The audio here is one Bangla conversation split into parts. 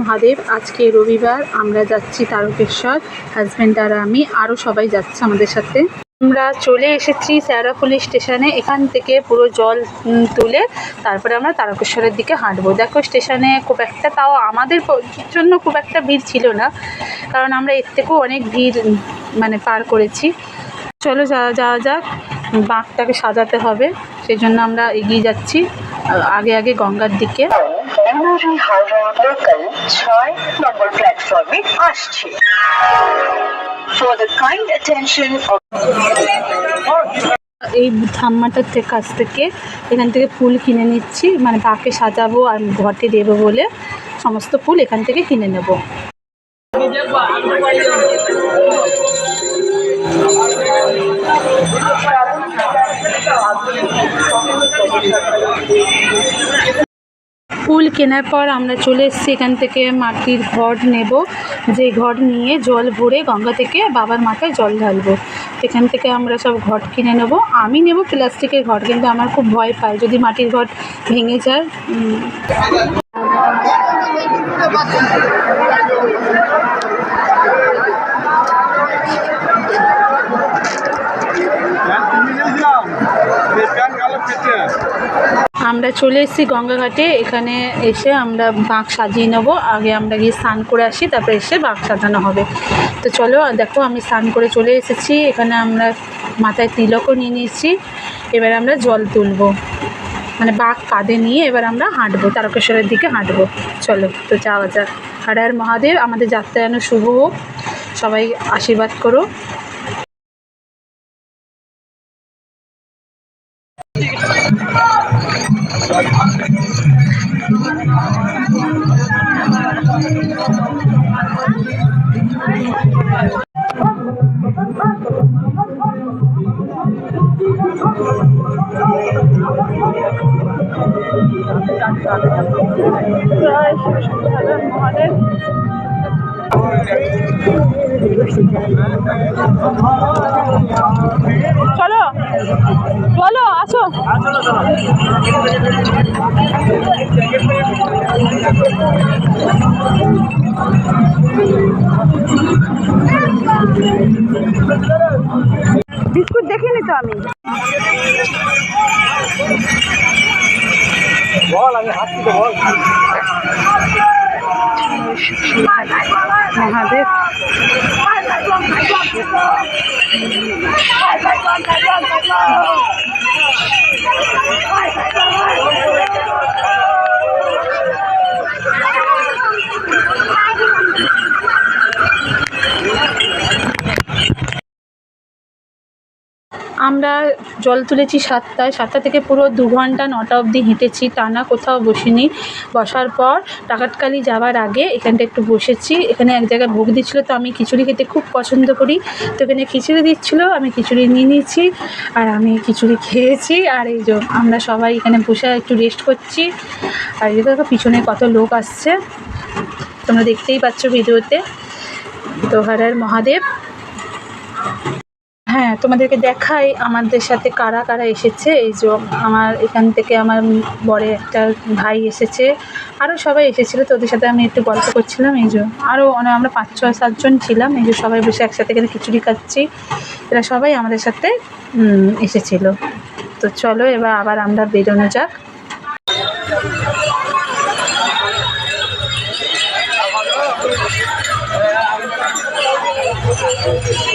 মহাদেব, আজকে রবিবার আমরা যাচ্ছি তারকেশ্বর। হাজব্যান্ড আর আমি আরও সবাই যাচ্ছে আমাদের সাথে। আমরা চলে এসেছি শ্যাওড়াফুলি স্টেশনে, এখান থেকে পুরো জল তুলে তারপরে আমরা তারকেশ্বরের দিকে হাঁটবো। দেখো স্টেশনে খুব একটা তাও আমাদের জন্য খুব একটা ভিড় ছিল না, কারণ আমরা এর থেকেও অনেক ভিড় মানে পার করেছি। চলো যাওয়া যাওয়া যাক, বাঁকটাকে সাজাতে হবে সেই জন্য আমরা এগিয়ে যাচ্ছি। আগে আগে গঙ্গার দিকে। ছয় নম্বর প্ল্যাটফর্মে আসছে এই ঠাম্মাটার থেকে কাছ থেকে এখান থেকে ফুল কিনে নিচ্ছি। মানে বাঁকে সাজাবো আর ঘটে দেবো বলে সমস্ত ফুল এখান থেকে কিনে নেব। ফুল কেনার পর আমরা চলে এসেছি এখান থেকে মাটির ঘট নেব। যে ঘট নিয়ে জল ভরে গঙ্গা থেকে বাবার মাথায় জল ঢালবো। এখান থেকে আমরা সব ঘট কিনে নেব। আমি নেব প্লাস্টিকের ঘট, কিন্তু আমার খুব ভয় পায় যদি মাটির ঘট ভেঙে যায়। আমরা চলে এসেছি গঙ্গাঘাটে। এখানে এসে আমরা বাঁক সাজিয়ে নেব। আগে আমরা গিয়ে স্নান করে আসি, তারপরে এসে বাঁক সাজানো হবে। তো চলো দেখো, আমি স্নান করে চলে এসেছি। এখানে আমরা মাথায় তিলকও নিয়ে নিয়েছি। এবার আমরা জল তুলবো। মানে বাঘ কাঁধে নিয়ে এবার আমরা হাঁটবো, তারকেশ্বরের দিকে হাঁটবো। চলো, তো যাওয়া যাক। হর মহাদেব, আমাদের যাত্রা যেন শুভ হোক। সবাই আশীর্বাদ করো। চলো বিস্কুট দেখিনি তো আমি বল আমি হাঁটছি তো বল মহাদেব আমরা জল তুলেছি সাতটায়, সাতটা থেকে পুরো দু ঘণ্টা, নটা অবধি হেঁটেছি। টানা কোথাও বসিনি। বসার পর টাকাটকালি যাওয়ার আগে এখানটা একটু বসেছি। এখানে এক জায়গায় ভোগ দিচ্ছিল, তো আমি খিচুড়ি খেতে খুব পছন্দ করি। তো এখানে খিচুড়ি দিচ্ছিল, আমি খিচুড়ি নিয়ে নিয়েছি আর আমি খিচুড়ি খেয়েছি। আর এই যে আমরা সবাই এখানে বসে একটু রেস্ট করছি। আর এই দেখো, পিছনে কত লোক আসছে। তোমরা দেখতেই পাচ্ছ ভিডিওতে। তো মহাদেব। হ্যাঁ তোমাদেরকে দেখাই আমাদের সাথে কারা কারা এসেছে। এই যে আমার এখান থেকে আমার বড় একটা ভাই এসেছে। আরও সবাই এসেছিল, তো ওদের সাথে আমি একটু গল্প করছিলাম। এই যে আরও অনেক, আমরা পাঁচ, ছয়, সাতজন ছিলাম। এই যে সবাই বসে একসাথে এখানে খিচুড়ি খাচ্ছি। এরা সবাই আমাদের সাথে এসেছিল। তো চলো এবার আবার আমরা বেরোনো যাক। এখন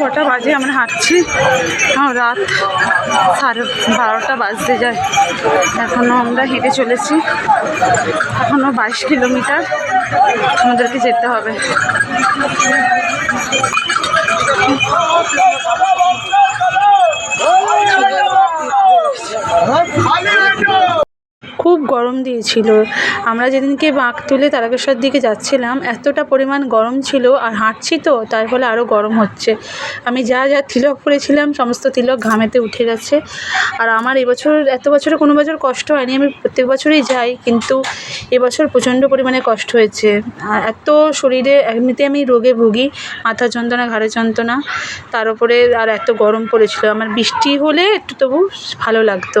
কটা বাজে, আমরা হাঁটছি। রাত সাড়ে বারোটা বাজতে যায়। এখনও আমরা হেঁটে চলেছি। এখনও বাইশ কিলোমিটার আমাদেরকে যেতে হবে। Ali Hocam! খুব গরম দিয়েছিল। আমরা যেদিনকে বাঁক তুলে তারকেশ্বর দিকে যাচ্ছিলাম, এতটা পরিমাণ গরম ছিল আর হাঁটছি তো, তার ফলে আরও গরম হচ্ছে। আমি যা যা তিলক পরেছিলাম সমস্ত তিলক ঘামেতে উঠে গেছে। আর আমার এবছর, এত বছরে কোনো বছর কষ্ট হয়নি, আমি প্রত্যেক বছরই যাই, কিন্তু এবছর প্রচণ্ড পরিমাণে কষ্ট হয়েছে। আর এত শরীরে এমনিতে আমি রোগে ভুগি, মাথা যন্ত্রণা ঘাড়ের যন্ত্রণা, তার উপরে আর এত গরম পড়েছিল। আমার বৃষ্টি হলে একটু তবু ভালো লাগতো।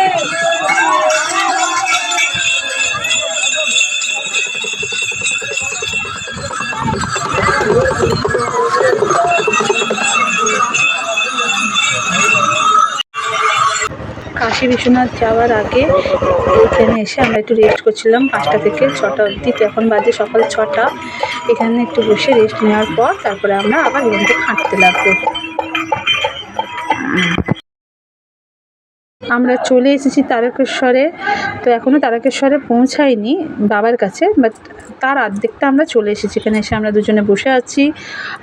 কাশী বিশ্বনাথ যাওয়ার আগে এখানে এসে আমরা একটু রেস্ট করছিলাম পাঁচটা থেকে ছটা অবধি। তো এখন বাজে সকাল ছটা। এখানে একটু বসে রেস্ট নেওয়ার পর তারপরে আমরা আবার এখান থেকে হাঁটতে লাগবো। আমরা চলে এসেছি তারকেশ্বরে, তো এখনও তারকেশ্বরে পৌঁছাইনি বাবার কাছে বাট তার অর্ধেকটা আমরা চলে এসেছি। এখানে এসে আমরা দুজনে বসে আছি,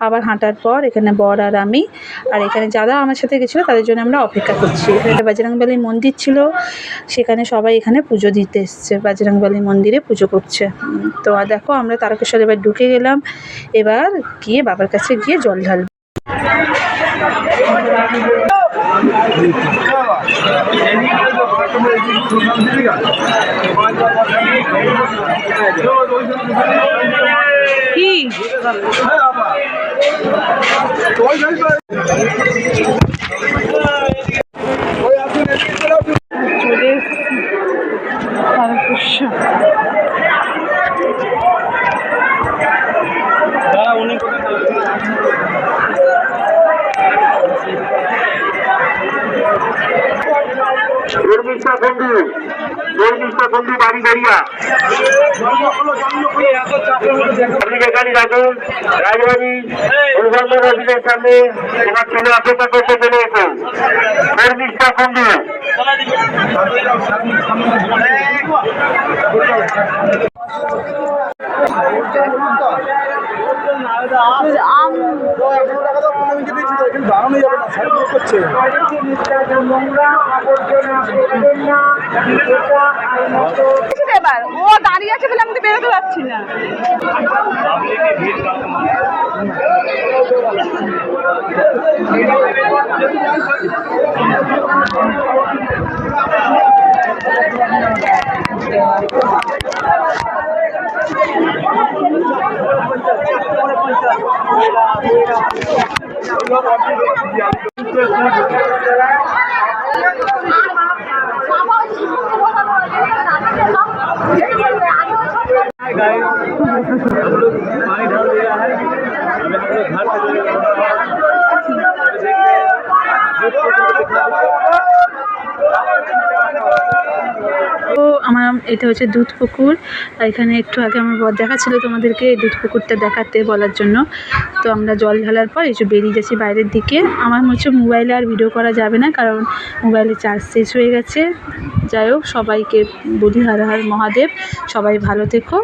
আবার হাঁটার পর এখানে বর আর আমি, আর এখানে যারা আমার সাথে গেছিল, তাদের জন্য আমরা অপেক্ষা করছি। এখানে বাজরংবালির মন্দির ছিল, সেখানে সবাই এখানে পুজো দিতে এসছে বাজরংবালি মন্দিরে পুজো করছে। তো আর দেখো আমরা তারকেশ্বর এবার ঢুকে গেলাম, এবার গিয়ে বাবার কাছে গিয়ে জল ঢালবো। কি? চলে এসেছি। তারকেশ্বর। উর্মিষ্টা বন্ধু উর্মিষ্টা বন্ধু বাড়ি আপনি যেখানে রাখুন, রাজবাড়ি, অনুসন্ধান অফিসের সামনে তোমার ছেলে এসো উর্মিষ্টা বন্ধু এবার। ও দাঁড়িয়ে আছে বলে আমি তো বেরোতে পারছি না। তো আমার এটা হচ্ছে দুধ পুকুর। এখানে একটু আগে আমার বর দেখাচ্ছিল তোমাদেরকে এই দুধ পুকুরটা দেখাতে বলার জন্য। তো আমরা জল ঢালার পর একটু বেরিয়ে যাচ্ছি বাইরের দিকে। আমার হচ্ছে মোবাইলে আর ভিডিও করা যাবে না, কারণ মোবাইলে চার্জ শেষ হয়ে গেছে। যাই হোক, সবাইকে বলি হার হার মহাদেব। সবাই ভালো থেকো।